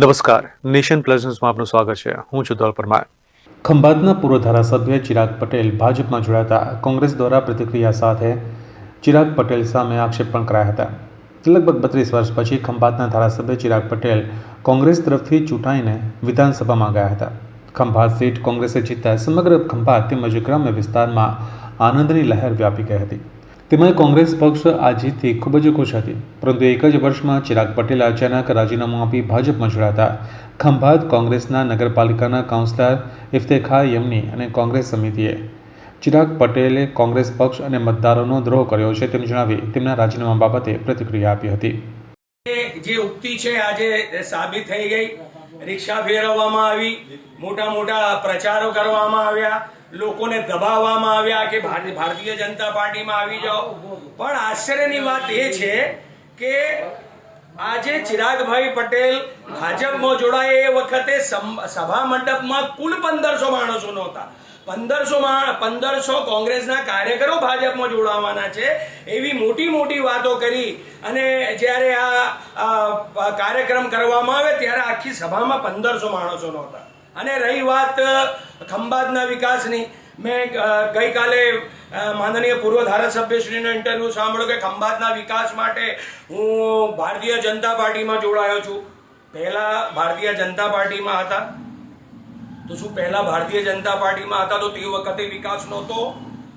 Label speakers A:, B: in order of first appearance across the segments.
A: નમસ્કાર. Nation plus ન્યૂઝમાં આપનું સ્વાગત છે. હું છું દોલ પરમાર.
B: ખંભાતના પૂર્વ ધારાસભ્ય ચિરાગ પટેલ ભાજપમાં જોડાતા કોંગ્રેસ દ્વારા પ્રતિક્રિયા સાથે ચિરાગ પટેલ સામે આક્ષેપ પણ કરાયા હતા. લગભગ બત્રીસ વર્ષ પછી ખંભાતના ધારાસભ્ય ચિરાગ પટેલ કોંગ્રેસ તરફથી ચૂંટાઈને વિધાનસભામાં ગયા હતા. ખંભાત સીટ કોંગ્રેસે જીતતા સમગ્ર ખંભાત તેમજ ગ્રામ્ય વિસ્તારમાં આનંદની લહેર વ્યાપી ગઈ હતી. તેમજ કોંગ્રેસ પક્ષ આ જીતથી ખૂબ જ ખુશ હતી પરંતુ એક જ વર્ષમાં ચિરાગ પટેલે અચાનક રાજીનામું આપી ભાજપમાં જોડાતા. ખંભાત કોંગ્રેસના નગરપાલિકાના કાઉન્સિલર ઇફ્તેખાર યમની અને કોંગ્રેસ સમિતિએ ચિરાગ પટેલે કોંગ્રેસ પક્ષ અને મતદારોનો દ્રોહ કર્યો છે તેમ જણાવી તેમના રાજીનામા બાબતે પ્રતિક્રિયા આપી હતી.
C: જે ઉક્તિ છે આજે સાબિત થઈ ગઈ. રિક્ષા ફેરવવામાં આવી મોટા મોટા પ્રચારો કરવામાં આવ્યા, લોકોને દબાવવામાં આવ્યા કે ભારતી- ભારતીય જનતા પાર્ટીમાં આવી જાઓ. પણ આશ્ચર્યની વાત એ છે કે આજે ચિરાગભાઈ પટેલ ભાજપમાં જોડાય એ વખતે સભા મંડપમાં કુલ પંદરસો માણસો નહોતા. પંદરસો પંદરસો કોંગ્રેસના કાર્યકરો ભાજપમાં જોડાવાના છે. એવી મોટી મોટી વાતો કરી અને જ્યારે આ આ કાર્યક્રમ કરવામાં આવે ત્યારે આખી સભામાં પંદરસો માણસો નહોતા. અને રહી વાત ખંભાતના વિકાસની. મેં ગઈકાલે માનનીય પૂર્વ ધારાસભ્યશ્રીનો ઇન્ટરવ્યૂ સાંભળ્યો કે ખંભાતના વિકાસ માટે હું ભારતીય જનતા પાર્ટીમાં જોડાયો છું. પહેલાં ભારતીય જનતા પાર્ટીમાં હતા. તો શું પહેલા ભારતીય જનતા પાર્ટીમાં હતા તો તે વખતે વિકાસ નહોતો?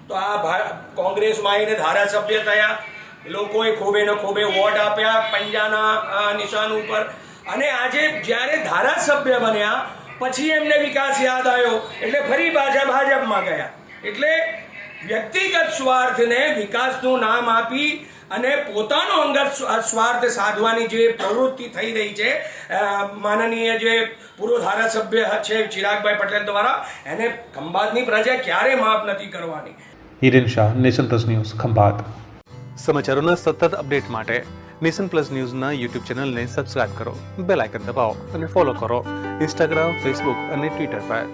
C: તો આ કોંગ્રેસમાં આવીને ધારાસભ્ય થયા. લોકોએ ખોબે ને ખોબે વોટ આપ્યા પંજાના નિશાન ઉપર. અને આજે જ્યારે ધારાસભ્ય બન્યા, પછી એમને વિકાસ યાદ આવ્યો. એટલે ફરી પાછા ભાજપમાં ગયા. એટલે વ્યક્તિગત સ્વાર્થને વિકાસનું નામ આપી અને પોતાનો અંગત સ્વા- સ્વાર્થ સાધવાની જે પ્રવૃત્તિ થઈ રહી છે માનનીય જે પૂર્વ ધારાસભ્ય છે ચિરાગભાઈ પટેલ દ્વારા એને ખંભાતની પ્રજા ક્યારે માફ નથી કરવાની?
B: Hiren Shah nation plus news Khambhat.
A: સમાચારોના સતત અપડેટ માટે નેશન પ્લસ ન્યૂઝના યુટ્યુબ ચેનલને સબસ્ક્રાઇબ કરો બેલ આઇકન દબાવો અને ફોલો કરો ઇન્સ્ટાગ્રામ ફેસબુક અને ટ્વિટર પર.